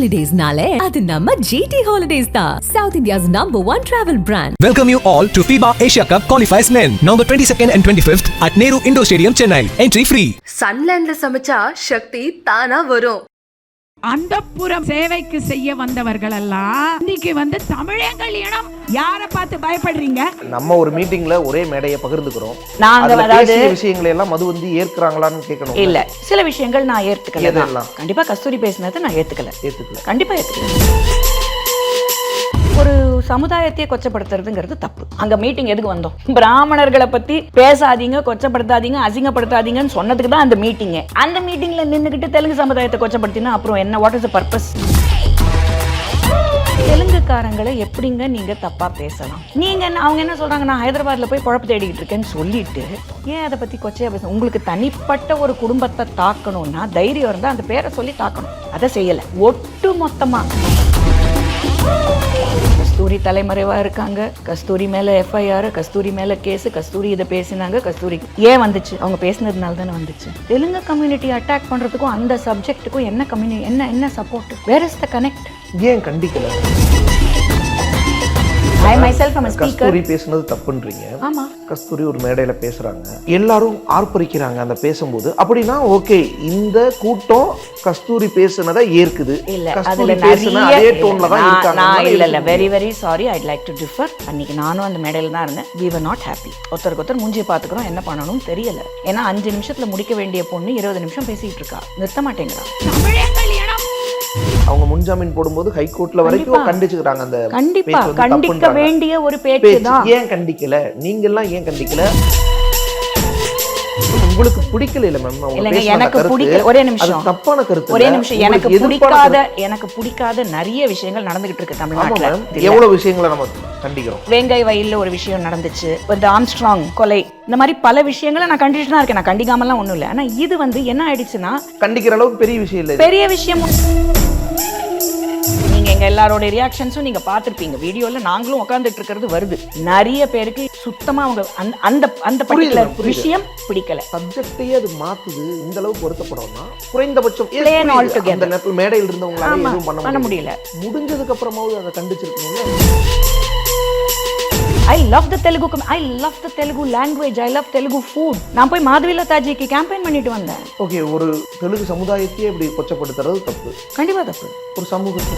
ஹாலிடேஸ்னாலே அது நம்ம ஜிடி ஹாலிடேஸ் தான் south India's number one travel brand Welcome you all to FIBA Asia Cup qualifiers men, November 22nd and 25th at Nehru Indoor Stadium, Chennai. Entry free. சன்லேண்ட்ல சமைச்சா சக்தி தானா வரும் அந்தப்புறம் சேவைக்கு செய்ய வந்தவர்கள் எல்லாம் இன்னைக்கு வந்து தமிழங்கள் இனம். யாரை பார்த்து பயப்படுறீங்க? நம்ம ஒரு மீட்டிங்ல ஒரே மேடையை பகிர்ந்துக்கிறோம். நாங்க அதாவது விஷயங்களை எல்லாம் மது வந்து ஏற்கிறாங்களான்னு கேட்கணும். இல்ல சில விஷயங்கள் நான் ஏத்துக்கல? கண்டிப்பா கஸ்தூரி பேசினதை நான் ஏத்துக்கல. ஏத்துக்கல. கண்டிப்பா ஏத்துக்கல. சமுதாயத்தையே கொச்சப்படுத்துறதுங்கிறது தப்பு. அங்க மீட்டிங் எதுக்கு வந்தோம்? பிராமணர்களை பத்தி பேசாதீங்க கொச்சப்படுத்தாதீங்க அசிங்கப்படுத்தாதீங்கன்னு சொன்னதுக்கு தான் அந்த மீட்டிங் அந்த மீட்டிங்ல நின்றுக்கிட்டு தெலுங்கு சமுதாயத்தை கொச்சப்படுத்தினா அப்புறம் என்ன? வாட் இஸ் பர்பஸ் தெலுங்குக்காரங்களை எப்படிங்க நீங்க தப்பா பேசலாம்? நீங்க என்ன அவங்க என்ன சொல்றாங்க நான் ஹைதராபாத்ல போய் குழப்ப தேடிக்கிட்டு இருக்கேன்னு சொல்லிட்டு ஏன் அதை பத்தி கொச்சையா பேச உங்களுக்கு தனிப்பட்ட ஒரு குடும்பத்தை தாக்கணும்னா தைரியம் இருந்தா அந்த பேரை சொல்லி தாக்கணும். அதை செய்யல. ஒட்டு மொத்தமா கஸ்தூரி தலைமறைவாக இருக்காங்க. கஸ்தூரி மேலே எஃப்ஐஆர் கஸ்தூரி மேலே கேஸ் கஸ்தூரி இதை பேசினாங்க கஸ்தூரி ஏன் வந்துச்சு? அவங்க பேசினதுனால தானே வந்துச்சு. தெலுங்கு கம்யூனிட்டி அட்டாக் பண்ணுறதுக்கும் அந்த சப்ஜெக்ட்டுக்கும் என்ன கம்யூனி என்ன என்ன support where is the connect ஏன் கண்டிக்கல? I myself am speaker Kasthuri பேசுனது தப்புன்றீங்க. ஆமா. கஸ்தூரி ஒரு மேடையில பேசுறாங்க. எல்லாரும் ஆர்ப்பரிக்கிறாங்க அந்த பேசும்போது. அப்படின்னா ஓகே இந்த கூட்டம் கஸ்தூரி பேசுனதை ஏற்குது. இல்ல கஸ்தூரி அதுல பேசுன அதே டோன்ல தான் இருக்காங்க. நான் இல்ல இல்ல very very sorry I'd like to differ அன்னைக்கு நானும் அந்த மேடையில தான் இருந்தேன். வி வர் நாட் ஹாப்பி ஒருத்தருக்கு ஒருத்தர் மூஞ்சியை பாத்துக்கிறோம் என்ன பண்ணணும் தெரியல. ஏன்னா அஞ்சு நிமிஷத்துல முடிக்க வேண்டிய பொண்ணு இருபது நிமிஷம் பேசிட்டு இருக்கா. நிறுத்த மாட்டேங்கிறா. தமிழங்கள் இனம் அவங்க முன்ஜாமீன் போடும்போது ஹைகோர்ட்ல வரைக்கும். கண்டிச்சுக்கிறாங்க அந்த கண்டிப்பா கண்டிக்க. வேண்டிய ஒரு பேச்சு பேச்சு தான் ஏன் கண்டிக்கல நீங்க எல்லாம் ஏன் கண்டிக்கல உங்களுக்கு பிடிக்கல இல்ல மேம் அவங்க எனக்கு பிடிக்கல. ஒரே நிமிஷம். தப்பான கருத்து ஒரே. நிமிஷம். எனக்கு பிடிக்காத. எனக்கு பிடிக்காத நிறைய விஷயங்கள் நடந்துகிட்டு இருக்கு தமிழ்நாட்டுல. எவ்வளவு விஷயங்களை நம்ம கண்டிக்கிறோம்? வேங்கை வயல்ல ஒரு விஷயம் நடந்துச்சு. இந்த ஆம்ஸ்ட்ராங் கொலை. இந்த மாதிரி பல விஷயங்களை நான் கண்டிட்டு தான் இருக்கேன். நான் கண்டிக்காமலாம் ஒண்ணும் இல்லை. ஆனா இது வந்து என்ன ஆயிடுச்சுன்னா கண்டிக்கிற அளவுக்கு பெரிய விஷயம் இல்ல. பெரிய விஷயம் நீங்க எங்க எல்லாரோட ரியாக்ஷன்ஸும் நீங்க பார்த்திருப்பீங்க. வீடியோல நாங்களும் உட்கார்ந்துட்டு இருக்கிறது வருது. நிறைய பேருக்கு சுத்தமா அவங்க அந்த அந்த அந்த பர்டிகுலர். விஷயம் பிடிக்கல. சப்ஜெக்டையே அது மாத்துது. இந்த அளவுக்கு வருத்தப்படும்னா குறைந்தபட்சம் altogether. அந்த நேரத்தில் மேடையில் இருந்தவங்களால எதுவும் பண்ண முடியல. முடிஞ்சதுக்கு அப்புறமாவது அதை கண்டிச்சிருக்கணும்ல? I love the Telugu I love the Telugu language I love Telugu food நான் போய் மாதவில தாஜிக்கு கேம்பெயின் பண்ணிட்டு வந்தேன். ஓகே ஒரு தெலுங்கு சமுதாயத்தையே இப்படி கொச்சப்படுத்துறது தப்பு. கண்டிப்பா தப்பு. ஒரு சமூகத்தை.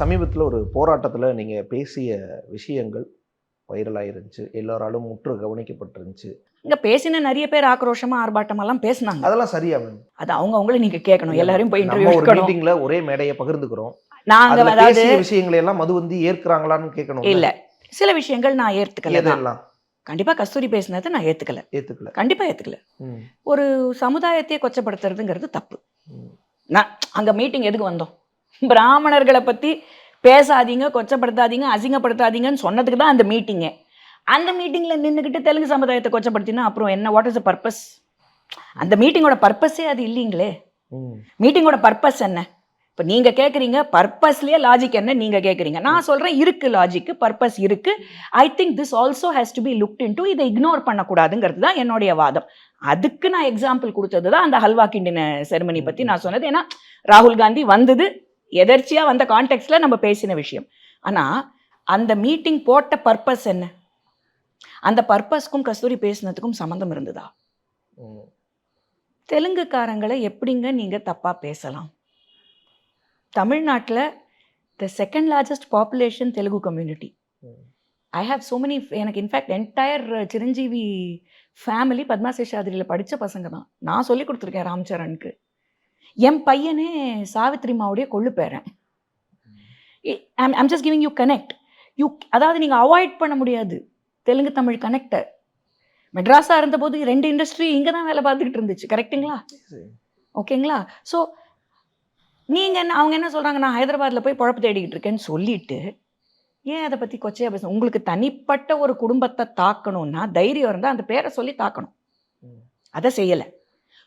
சமீபத்தில் ஒரு போராட்டத்தில் நீங்கள் பேசிய விஷயங்கள் வைரலாக இருந்துச்சு எல்லாராலும் முற்று கவனிக்கப்பட்டிருந்துச்சு. இங்க பேசின நிறைய பேர் ஆக்ரோஷமா ஆர்ப்பாட்டம் எல்லாம் பேசினாங்க. அதெல்லாம் சரியா மேம் அது அவங்க அவங்கள நீங்க கேட்கணும். எல்லாரையும் போய் இன்டர்வியூ ஒரு மீட்டிங்ல ஒரே மேடையை பகிர்ந்துக்கிறோம். நாங்க அதாவது விஷயங்களை எல்லாம் மது வந்து ஏற்கிறாங்களான்னு கேட்கணும் இல்ல. சில விஷயங்கள் நான். எதெல்லாம்? கண்டிப்பா கஸ்தூரி பேசினதை நான் ஏத்துக்கல. ஏத்துக்கல. கண்டிப்பா ஏத்துக்கல. ஒரு சமுதாயத்தையே கொச்சப்படுத்துறதுங்கிறது தப்பு. நான் அங்க மீட்டிங் எதுக்கு வந்தோம்? பிராமணர்களை பத்தி பேசாதீங்க கொச்சப்படுத்தாதீங்க அசிங்கப்படுத்தாதீங்கன்னு சொன்னதுக்கு தான் அந்த மீட்டிங்கே அந்த மீட்டிங்ல நின்னுக்கிட்டு தெலுங்கு சமுதாயத்தை கொச்சப்படுத்தினா அப்புறம் என்ன? வாட் இஸ் பர்பஸ் அந்த மீட்டிங்கோட பர்பஸே அது இல்லைங்களே. மீட்டிங்கோட பர்பஸ் என்ன? இப்போ நீங்க கேட்குறீங்க பர்பஸ்லயே லாஜிக் என்ன நீங்க கேட்குறீங்க நான் சொல்றேன் இருக்கு லாஜிக் பர்பஸ் இருக்கு. I think this also has to be looked in இதை இக்னோர் பண்ணக்கூடாதுங்கிறது தான் என்னுடைய வாதம். அதுக்கு நான் எக்ஸாம்பிள் கொடுத்தது தான் அந்த ஹல்வா கிண்டின செரிமனி பத்தி நான் சொன்னது. ஏன்னா ராகுல் காந்தி வந்தது எதர்ச்சியா வந்த கான்டெக்ட்ல நம்ம பேசின விஷயம். ஆனா அந்த மீட்டிங் போட்ட பர்பஸ் என்ன? அந்த பர்பஸ்க்கும் கஸ்தூரி பேசினதுக்கும் சம்மந்தம் இருந்ததா. தெலுங்குக்காரங்களை எப்படிங்க நீங்க தப்பா பேசலாம்? தமிழ்நாட்டில் the second largest population Telugu community. I have so many எனக்கு in fact entire Chiranjeevi family Padma சேஷாதிரியில் படித்த பசங்க தான். நான் சொல்லி கொடுத்துருக்கேன் ராம்சரனுக்கு. என் பையனே சாவித்ரி மாவுடைய கொள்ளு பேரன். I'm just giving you connect you அதாவது நீங்கள் அவாய்ட் பண்ண முடியாது. தெலுங்கு தமிழ் கனெக்டை மெட்ராஸாக இருந்தபோது ரெண்டு இண்டஸ்ட்ரி இங்கே தான் வேலை பார்த்துக்கிட்டு இருந்துச்சு. கரெக்ட்டுங்களா ஓகேங்களா ஸோ நீங்கள் என்ன அவங்க என்ன சொல்கிறாங்க நான் ஹைதராபாத்தில் போய் குழப்ப தேடிக்கிட்டு இருக்கேன்னு சொல்லிட்டு ஏன் அதை பற்றி கொச்சையாக பேச உங்களுக்கு தனிப்பட்ட ஒரு குடும்பத்தை தாக்கணும்னா தைரியம் இருந்தால் அந்த பேரை சொல்லி தாக்கணும். அதை செய்யலை.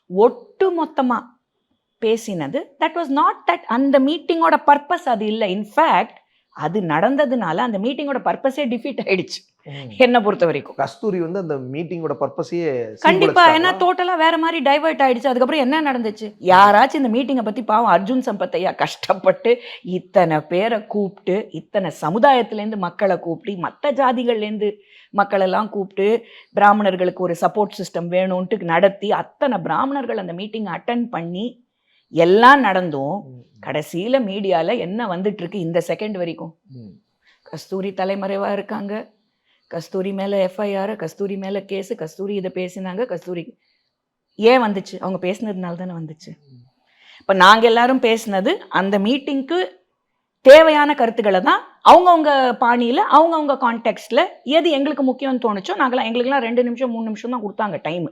ஒட்டு மொத்தமாக பேசினது தட் வாஸ் நாட் தட் அந்த மீட்டிங்கோட பர்பஸ் அது இல்லை. இன்ஃபேக்ட் அது நடந்ததுனால அந்த மீட்டிங்கோட பர்பஸே டிஃபீட் ஆயிடுச்சு. என்னை பொறுத்த வரைக்கும். கஸ்தூரி வந்து அந்த மீட்டிங்கோட பர்பஸையே கண்டிப்பா ஏன்னா டோட்டலா வேற மாதிரி டைவர்ட் ஆயிடுச்சு. அதுக்கப்புறம் என்ன நடந்துச்சு? யாராச்சும் இந்த மீட்டிங்கை பத்தி பாவம் அர்ஜுன் சம்பத் ஐயா கஷ்டப்பட்டு இத்தனை பேரை கூப்பிட்டு இத்தனை சமுதாயத்திலேருந்து மக்களை கூப்பிட்டு மற்ற ஜாதிகள்லேருந்து மக்களெல்லாம் கூப்பிட்டு பிராமணர்களுக்கு ஒரு சப்போர்ட் சிஸ்டம் வேணும்ன்ட்டு நடத்தி அத்தனை பிராமணர்கள் அந்த மீட்டிங்கை அட்டன் பண்ணி எல்லாம் நடந்தும் கடைசியில மீடியால என்ன வந்துட்டு இருக்கு இந்த செகண்ட் வரைக்கும். கஸ்தூரி தலைமறைவா இருக்காங்க. கஸ்தூரி மேல எஃப்ஐஆர் கஸ்தூரி மேல கேஸ் கஸ்தூரி இதை பேசினாங்க கஸ்தூரி ஏன் வந்துச்சு? அவங்க பேசினதுனால தானே வந்துச்சு. இப்ப நாங்க எல்லாரும் பேசினது அந்த மீட்டிங்க்கு தேவையான கருத்துக்களை தான் அவங்கவுங்க பாணியில அவங்கவுங்க கான்டெக்ட்ல எது எங்களுக்கு முக்கியம்னு தோணுச்சோ நாங்களாம் எங்களுக்குலாம் ரெண்டு நிமிஷம் மூணு நிமிஷம் தான் கொடுத்தாங்க டைம்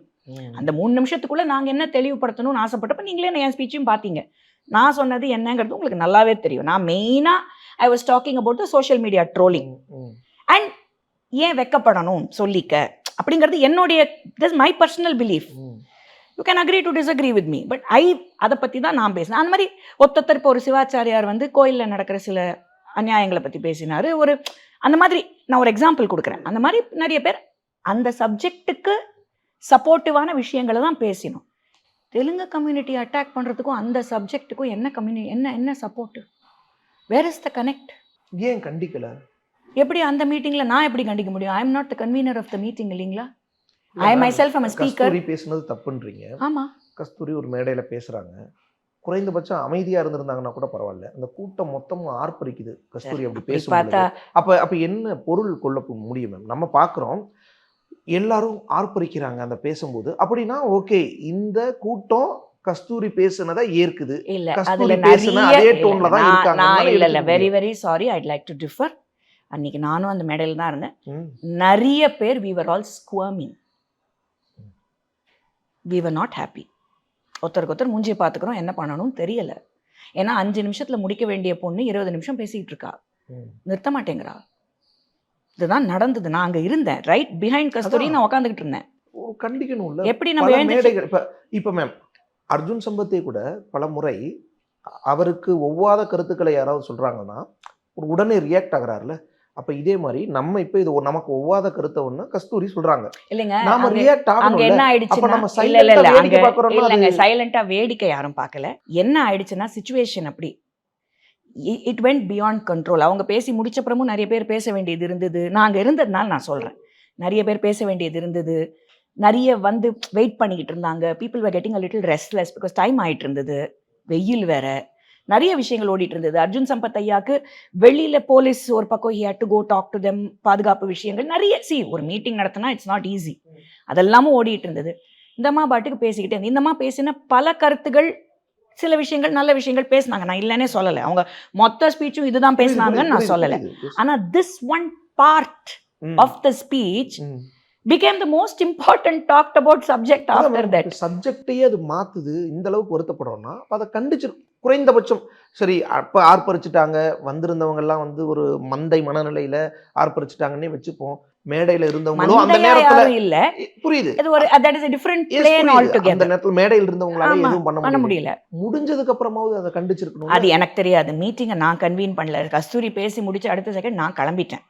அந்த மூணு நிமிஷத்துக்குள்ள நாங்க என்ன தெளிவுபடுத்தணும்னு ஆசைப்பட்டப்ப நீங்களே என் ஸ்பீச்சும் பார்த்தீங்க நான் சொன்னது என்னங்கிறது உங்களுக்கு நல்லாவே தெரியும். நான் மெயினா I was talking about the social media trolling and ஏன் வெக்கப்படணும் சொல்லிக்க? அப்படிங்கிறது என்னுடைய this my personal belief you can agree to disagree with me but I அதை பற்றி தான் நான் பேசினேன். அந்த மாதிரி ஒத்தொத்தர் இப்போ ஒரு சிவாச்சாரியார் வந்து கோயிலில் நடக்கிற சில அநியாயங்களை பற்றி பேசினார். ஒரு அந்த மாதிரி நான் ஒரு எக்ஸாம்பிள் கொடுக்குறேன். அந்த மாதிரி நிறைய பேர் அந்த சப்ஜெக்ட்டுக்கு சப்போர்ட்டிவான விஷயங்களை தான் பேசினோம். தெலுங்கு கம்யூனிட்டி அட்டாக் பண்ணுறதுக்கும் அந்த சப்ஜெக்ட்டுக்கும் என்ன கம்யூனி என்ன என்ன support where is the connect ஏன் கண்டிக்கல? எப்படி அந்த மீட்டிங்கில் நான் எப்படி கண்டிக்க முடியும்? I am not the convener of the meeting இல்லைங்களா? I myself am speaker பேசுனது தப்புன்றீங்க. ஆமாம் கஸ்தூரி ஒரு மேடையில பேசுறாங்க. குறைந்தபட்சம் அமைதியா இருந்திருந்தாங்கன்னா கூட பரவாயில்ல. அந்த கூட்டம் மொத்தமும் ஆர்ப்பரிக்குது. கஸ்தூரி அப்படி பார்த்தா அப்ப அப்ப என்ன பொருள் கொள்ள முடியும் மேம்? நம்ம பார்க்குறோம் எல்லாரும் ஆர்ப்பரிக்கிறாங்க அந்த பேசும்போது. அப்படின்னா ஓகே இந்த கூட்டம் கஸ்தூரி பேசுனதை ஏற்குது. இல்ல அதுல அதே இல்ல, tone ல தான் தான் இல்ல இல்ல very. Very sorry I'd like to differ அன்னைக்கு நானும் அந்த மேடையில் தான் இருந்தேன். நிறைய பேர் we were all squirming we were not happy ஒருத்தருக்கு ஒருத்தர் மூஞ்சியை பார்த்துக்கிறோம் என்ன பண்ணணும்னு தெரியல. ஏன்னா அஞ்சு நிமிஷத்துல முடிக்க வேண்டிய பொண்ணு இருபது நிமிஷம் பேசிக்கிட்டு இருக்கா. நிறுத்த மாட்டேங்கிறா. இதுதான் நடந்தது. நான் அங்க இருந்தேன். Right behind Kasthuri. நான் உட்காந்துக்கிட்டு இருந்தேன். ஓ, கண்டிக்கணும்ல. எப்படி நம்ம மேடைகள் இப்ப இப்ப மேம் அர்ஜுன் சம்பத்தே கூட பல முறை அவருக்கு ஒவ்வாத கருத்துக்களை யாராவது சொல்றாங்கன்னா ஒரு உடனே ரியாக்ட் ஆகுறாருல. அப்ப இதே மாதிரி நம்ம இப்ப இது ஒரு நமக்கு ஒவ்வாத கருத்தை ஒண்ணு கஸ்தூரி சொல்றாங்க. இல்லைங்க நாம ரியாக்ட் அங்க ஆகணும்ல. என்ன அப்ப ஆயிடுச்சுன்னா நம்ம சைலண்டா வேடிக்கை அங்க பார்க்கறோம்னா இல்லங்க சைலண்டா வேடிக்கை யாரும் பார்க்கல. என்ன ஆயிடுச்சுன்னா சுச்சுவேஷன் அப்படி. இட் வெண்ட் பியாண்ட் கண்ட்ரோல் அவங்க பேசி முடிச்சப்புறமும் நிறைய பேர் பேச வேண்டியது இருந்தது. நான் அங்க இருந்ததுனால நான் சொல்கிறேன் நிறைய பேர் பேச வேண்டியது இருந்தது. நிறைய வந்து வெயிட் பண்ணிக்கிட்டு இருந்தாங்க. People were getting a little restless because time ஆகிட்டு இருந்தது. வெயில் வேற. நிறைய விஷயங்கள் ஓடிட்டு இருந்தது. அர்ஜுன் சம்பத் ஐயாக்கு வெளியில போலீஸ் ஒரு பக்கம் he had to go talk to them பாதுகாப்பு விஷயங்கள் நிறைய. சி ஒரு மீட்டிங் நடத்தினா இட்ஸ் நாட் ஈஸி அதெல்லாமும் ஓடிட்டு இருந்தது. இந்தம்மா பாட்டுக்கு பேசிக்கிட்டே இந்தம்மா பேசின பல கருத்துகள் சில விஷயங்கள் நல்ல விஷயங்கள் பேசினாங்க. நான் இல்லைன்னே சொல்லலை. அவங்க மொத்த ஸ்பீச்சும் இதுதான் பேசினாங்கன்னு நான் சொல்லலை. புரியுது, புரியுது. ஆனா this one part of the speech hmm. became the most important talked about subject after that. சப்ஜெக்டையே அது மாத்துது. இந்த அளவுக்கு வருத்தப்படுறோம்னா அதை கண்டிச்சு குறைந்தபட்சம் சரி அப்ப ஆர்ப்பரிச்சுட்டாங்க. வந்திருந்தவங்க எல்லாம் வந்து ஒரு மந்தை மனநிலையில ஆர்ப்பரிச்சுட்டாங்கன்னே வச்சுப்போம். மேடையில இருந்தவங்களும் அந்த நேரத்துல இல்ல. புரியுது. இது ஒரு is a different Yes, plane புரியுது. அந்த நேரத்துல மேடையில் இருந்தவங்களால எதுவும் பண்ண பண்ண முடியல. முடிஞ்சதுக்கு அப்புறமாவது அதை கண்டிச்சிருக்கணும் அது எனக்கு தெரியாது. மீட்டிங்கை நான் கன்வீன் பண்ணல. கஸ்தூரி பேசி முடிச்ச அடுத்த செகண்ட் நான் கிளம்பிட்டேன்.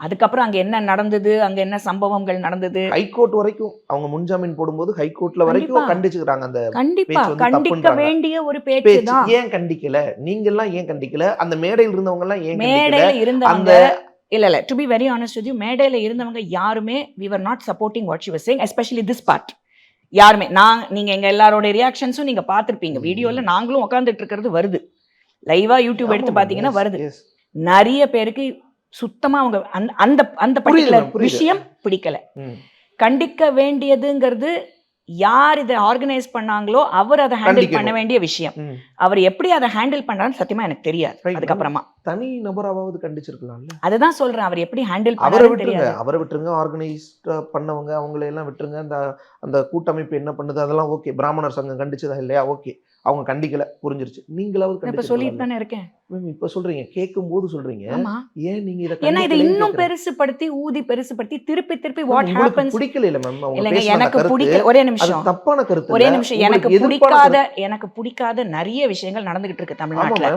அதுக்கப்புறம் அங்க என்ன நடந்தது? அங்க என்ன சம்பவங்கள் நடந்தது? ஹைகோர்ட் வரைக்கும் அவங்க முன்ஜாமீன் போடும்போது ஹைகோர்ட்ல வரைக்கும். கண்டிச்சுக்கிறாங்க. அந்த கண்டிப்பா. கண்டிக்க. வேண்டிய ஒரு பேச்சு ஏன் கண்டிக்கல? நீங்க எல்லாம் ஏன் கண்டிக்கல? அந்த மேடையில் இருந்தவங்க எல்லாம் ஏன் மேடையில இருந்தவங்க அந்த இல்ல இல்ல. To be very honest with you மேடையில இருந்தவங்க யாருமே we were not supporting what she was saying especially this part. யாருமே நான் நீங்க எங்க எல்லாரோட ரியாக்ஷன்ஸும் நீங்க பார்த்திருப்பீங்க. வீடியோல நாங்களும் உட்கார்ந்துட்டு இருக்கிறது வருது. லைவா யூடியூப் எடுத்து yes, வருது. நிறைய பேருக்கு சுத்தமா அவங்க அந்த அந்த அந்த பர்டிகுலர். விஷயம் பிடிக்கல. கண்டிக்க வேண்டியதுங்கிறது யார் இதை ஆர்கனைஸ் பண்ணாங்களோ அவர் அதை ஹேண்டில். பண்ண வேண்டிய விஷயம். அவர் எப்படி அதை ஹேண்டில் பண்றாருன்னு சத்தியமா எனக்கு தெரியாது. அதுக்கப்புறமா. தனி நபராவது கண்டிச்சிருக்கலாம்ல. அதுதான் சொல்றேன். அவர் எப்படி ஹேண்டில் அவரை பண்ணாருன்னு விட்டுருங்க. அவரை விட்டுருங்க. ஆர்கனைஸ்ட் பண்ணவங்க அவங்களை எல்லாம் விட்டுருங்க. அந்த அந்த கூட்டமைப்பு என்ன பண்ணுது? அதெல்லாம் ஓகே பிராமணர் சங்கம் கண்டிச்சதா இல்லையா? ஓகே அவங்க கண்டிக்கல புரிஞ்சிருச்சு. நீங்களாவது இப்ப சொல்லிட்டு. தானே இருக்கேன். மேம் இப்ப சொல்றீங்க கேட்கும் போது சொல்றீங்க ஏன் நீங்க இத ஏன்னா இதை இன்னும். பெருசுபடுத்தி ஊதி பெருசுபடுத்தி திருப்பி திருப்பி வாட் ஹேப்பன்ஸ் பிடிக்கல இல்ல மேம் அவங்க எனக்கு பிடிக்க ஒரே நிமிஷம். தப்பான கருத்து ஒரே. நிமிஷம். எனக்கு பிடிக்காத. எனக்கு பிடிக்காத நிறைய விஷயங்கள் நடந்துகிட்டு இருக்கு தமிழ்நாட்டுல.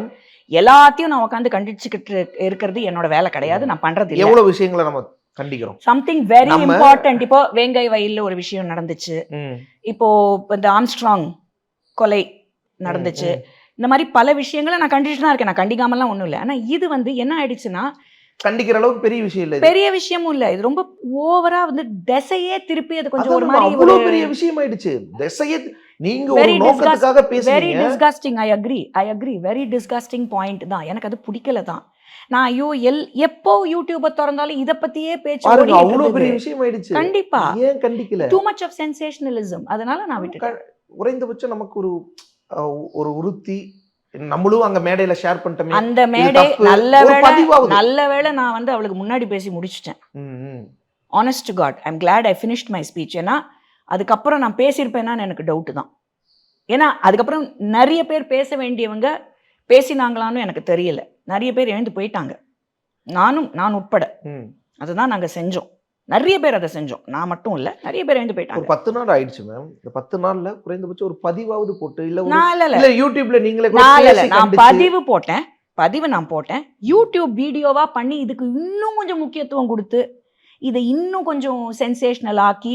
எல்லாத்தையும் நான் உட்காந்து கண்டிச்சுக்கிட்டு இருக்கிறது என்னோட வேலை கிடையாது. நான் பண்றது எவ்வளவு விஷயங்களை நம்ம கண்டிக்கிறோம்? சம்திங் வெரி இம்பார்ட்டன்ட் இப்போ வேங்கை வயல்ல ஒரு விஷயம் நடந்துச்சு. இப்போ இந்த ஆம்ஸ்ட்ராங் கொலை நடந்துச்சு. இந்த மாதிரி பல விஷயங்களை நான் தான் இருக்கேன். நான் கண்டிக்காமலாம் ஒண்ணும் இல்லை. ஆனா இது வந்து என்ன ஆயிடுச்சுன்னா கண்டிக்கிற அளவுக்கு பெரிய விஷயம் இல்ல. பெரிய விஷயமும் இல்ல. இது ரொம்ப ஓவரா வந்து திசையே திருப்பி அது கொஞ்சம் ஒரு மாதிரி அவ்வளவு பெரிய விஷயம் ஆயிடுச்சு திசையே நீங்க ஒரு நோக்கத்துக்காக வெரி பேசுறீங்க disgusting I agree I agree very disgusting point தான். எனக்கு அது பிடிக்கல தான். நான் ஐயோ எல் எப்போ யூடியூப திறந்தாலும் இத பத்தியே பேச்சு அவ்வளவு பெரிய. விஷயம் ஆயிடுச்சு கண்டிப்பா. ஏன் கண்டிக்கல? டூ மச் ஆஃப் சென்சேஷனலிசம் அதனால நான் விட்டுட்டேன். குறைந்தபட்சம் நமக்கு ஒரு ஒரு உறுத்தி நம்மளும் அங்க மேடையில ஷேர் பண்ணிட்டோமே அந்த மேடை. நல்ல வேளை. நல்ல வேளை நான் வந்து அவளுக்கு முன்னாடி பேசி முடிச்சிட்டேன். Honest God I'm glad I finished my speech ஏன்னா அதுக்கப்புறம் நான் பேசியிருப்பேனான்னு எனக்கு டவுட்டு தான் ஏன்னா அதுக்கப்புறம் நிறைய பேர் பேச வேண்டியவங்க பேசினாங்களான்னு எனக்கு தெரியல நிறைய பேர் எழுந்து போயிட்டாங்க நானும் நான் உட்பட. அதுதான் நாங்கள் செஞ்சோம் நிறைய பேர் அதை செஞ்சோம். நான் மட்டும் இல்லை நிறைய பேர் எழுந்து ஒரு போயிட்டாங்க பத்து நாள் ஆயிடுச்சு மேம் இந்த பத்து நாள்ல குறைந்தபட்சம் ஒரு பதிவாவது போட்டு இல்ல ஒரு நான் இல்ல யூடியூப்ல நீங்களே நான் பதிவு போட்டேன். பதிவு நான் போட்டேன். யூடியூப் வீடியோவா பண்ணி இதுக்கு இன்னும் கொஞ்சம் முக்கியத்துவம் கொடுத்து இதை இன்னும் கொஞ்சம் சென்சேஷனல் ஆக்கி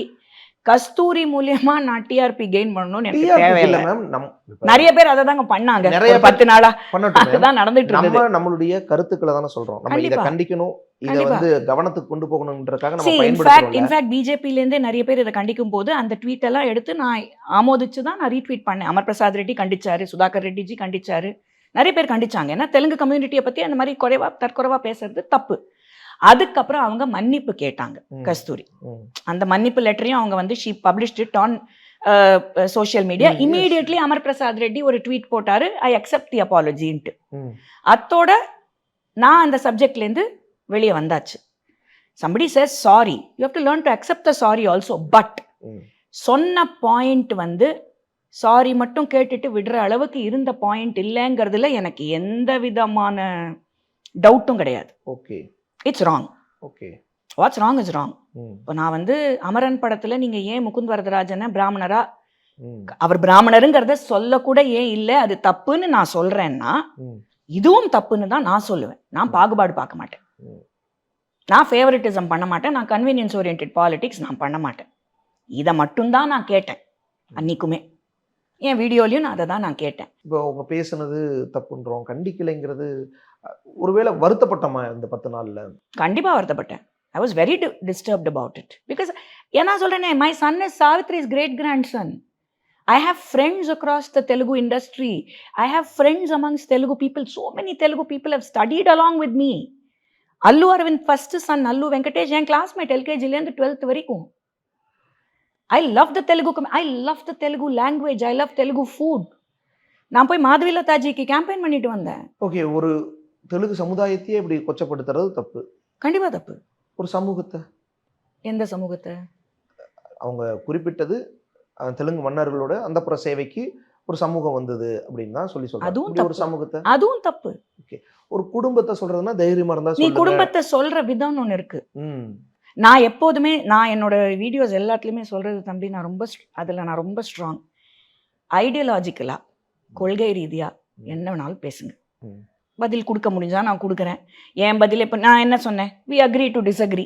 கஸ்தூரி மூலியமா நான் டிஆர்பி கெயின் பண்ணணும்னு எனக்கு தேவையில்லை. மேம் நிறைய பேர் அதை தாங்க பண்ணாங்க. நிறைய பத்து நாளா. அதுதான் நடந்துட்டு நம்ம நம்மளுடைய கருத்துக்களை தானே சொல்றோம். நம்ம இத. கண்டிக்கணும். இத. வந்து கவனத்துக்கு கொண்டு போகணும்ன்றதுக்காக நம்ம பயன்படுத்துறோம் in fact, BJP ல இருந்தே நிறைய பேர் இதை கண்டிக்கும் போது அந்த ட்வீட் எல்லாம் எடுத்து நான் ஆமோதிச்சு தான் நான் ரீட்வீட் பண்ணேன். அமர் பிரசாத் ரெட்டி கண்டிச்சாரு சுதாகர் ரெட்டிஜி கண்டிச்சாரு. நிறைய பேர் கண்டிச்சாங்க. ஏன்னா தெலுங்கு கம்யூனிட்டியை பத்தி அந்த மாதிரி குறைவா தற்குறைவா பேசுறது தப்பு. அதுக்கப்புறம் அவங்க மன்னிப்பு கேட்டாங்க கஸ்தூரி. அந்த மன்னிப்பு லெட்டரையும் அவங்க வந்து she published it on social media. Immediately Amar Prasad Reddy ஒரு ட்வீட் போட்டாரு ஐ அக்செப்ட் தி அப்பாலஜின்ட்டு. அத்தோட நான் அந்த சப்ஜெக்ட்லேருந்து வெளியே வந்தாச்சு somebody says sorry you have to learn to accept the sorry also but. சொன்ன பாயிண்ட் வந்து சாரி மட்டும் கேட்டுட்டு விடுற அளவுக்கு இருந்த பாயிண்ட் இல்லைங்கிறதுல எனக்கு எந்த விதமான டவுட்டும் கிடையாது okay it's wrong okay what's wrong is wrong இப்போ நான் வந்து அமரன் படத்துல நீங்க ஏன் முகுந்த் வரதராஜனை பிராமணரா ம், அவர் பிராமணருங்கிறத சொல்லக்கூட ஏன் இல்லை அது தப்புன்னு நான் சொல்றேன்னா ம். இதுவும் தப்புன்னு தான் நான் சொல்லுவேன். நான் பாகுபாடு பார்க்க மாட்டேன். நான் ஃபேவரட்டிசம் பண்ண மாட்டேன். நான் கன்வீனியன்ஸ் ஓரியன்ட் பாலிடிக்ஸ் நான் பண்ண மாட்டேன். இதை மட்டும்தான் நான் கேட்டேன் அன்னைக்குமே. என் வீடியோலையும் நான் அதை தான் நான் கேட்டேன். இப்போ அவங்க பேசுனது தப்புன்றோம். கண்டிக்கலைங்கிறது ஒருவேளை வருத்தப்பட்டோமா இந்த பத்து நாள்ல? கண்டிப்பா வருத்தப்பட்டேன். I was very disturbed about it because ஏன்னா சொல்றேனே my son is Savitri is great grandson I have friends across the Telugu industry I have friends amongst Telugu people so many Telugu people have studied along with me Allu Aravind first son Allu Venkatesh N classmate எல்கேஜிலேருந்து twelfth வரைக்கும். I love the Telugu I love the Telugu language I love Telugu food நான் போய் Madhavi லதாஜிக்கு campaign பண்ணிட்டு வந்தேன். Okay ஒரு தெலுங்கு சமுதாயத்தையே இப்படி கொச்சப்படுத்துறது தப்பு. கண்டிப்பா தப்பு. ஒரு சமூகத்தை. எந்த சமூகத்தை? அவங்க குறிப்பிட்டது தெலுங்கு மன்னர்களோட அந்தப்புற சேவைக்கு ஒரு சமூகம் வந்தது அப்படின்னு தான் சொல்லி சொல்றாங்க. அதுவும் ஒரு. சமூகத்தை. அதுவும் தப்பு. ஒரு குடும்பத்தை சொல்றதுன்னா தைரியமா இருந்தா நீ குடும்பத்தை சொல்ற விதம்னு ஒன்று இருக்கு. ம், நான் எப்போதுமே நான் என்னோட வீடியோஸ் எல்லாத்துலேயுமே சொல்றது தம்பி நான் ரொம்ப அதுல நான் ரொம்ப ஸ்ட்ராங் ஐடியாலஜிக்கலா கொள்கை ரீதியா என்ன வேணாலும் பேசுங்க. பதில் கொடுக்க முடிஞ்சா நான் கொடுக்குறேன். என் பதில் இப்போ நான் என்ன சொன்னேன்? We agree to disagree.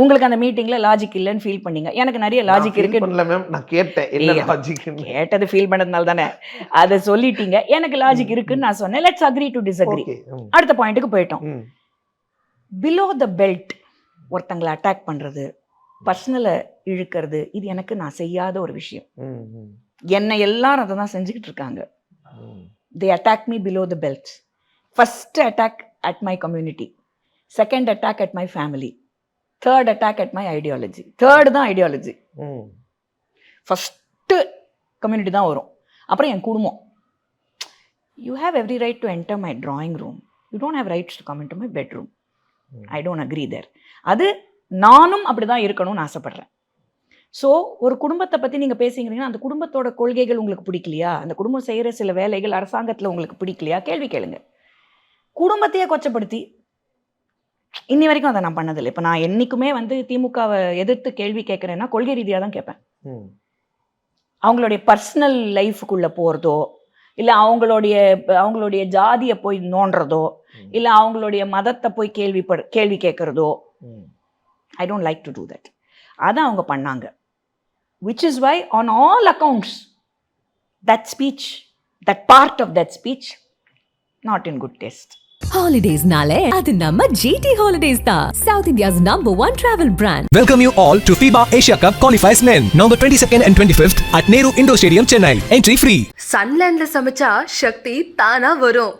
உங்களுக்கு அந்த மீட்டிங்ல லாஜிக் இல்லைன்னு ஃபீல் பண்ணீங்க. எனக்கு நிறைய லாஜிக் இருக்கு. நான் கேட்டேன். கேட்டது ஃபீல் பண்ணதுனால தானே. அதை சொல்லிட்டீங்க. எனக்கு லாஜிக் இருக்குன்னு நான் சொன்னேன். லெட்ஸ் அக்ரி டு டிஸ்அக்ரி அடுத்த பாயிண்ட்டுக்கு போயிட்டோம். பிலோ த பெல்ட் ஒருத்தங்களை அட்டாக் பண்றது பர்சனலை இழுக்கிறது இது எனக்கு நான் செய்யாத ஒரு விஷயம். என்னை எல்லாரும் அதை தான் செஞ்சுக்கிட்டு இருக்காங்க. They attack me below the belt first attack at my community second attack at my family third attack at my ideology third தான் ஐடியாலஜி. ஃபஸ்ட்டு கம்யூனிட்டி தான் வரும். அப்புறம் என் குடும்பம். You have every right to enter my drawing room you don't have rights to come in to my. Bedroom. I don't agree there அது நானும் அப்படி தான் இருக்கணும்னு ஆசைப்பட்றேன். ஸோ ஒரு குடும்பத்தை பற்றி நீங்கள் பேசுகிறீங்கன்னா அந்த குடும்பத்தோட கொள்கைகள் உங்களுக்கு பிடிக்கலையா? அந்த குடும்பம் செய்கிற சில வேலைகள் அரசாங்கத்தில் உங்களுக்கு பிடிக்கலையா? கேள்வி கேளுங்க. குடும்பத்தையே கொச்சப்படுத்தி. இன்னி வரைக்கும் அதை நான் பண்ணதில்லை. இப்போ நான் என்றைக்குமே வந்து திமுகவை எதிர்த்து கேள்வி கேட்குறேன்னா கொள்கை ரீதியாக தான் கேட்பேன். அவங்களுடைய பர்சனல் லைஃபுக்குள்ளே போகிறதோ இல்லை அவங்களுடைய அவங்களுடைய ஜாதியை போய் நோண்டுறதோ. இல்லை அவங்களுடைய மதத்தை போய் கேள்வி கேள்வி கேட்குறதோ I don't like to do that அதை அவங்க பண்ணாங்க. Which is why on all accounts that speech that part of that speech not in good taste ஹாலிடேஸ்னாலே அது நம்ம ஜிடி ஹாலிடேஸ் தான் South India's number one travel brand Welcome you all to FIBA Asia Cup qualifiers men, November 22nd and 25th at Nehru Indoor Stadium, Chennai. Entry free. சன்லேண்ட்ல சமைச்சா சக்தி தானா வரும்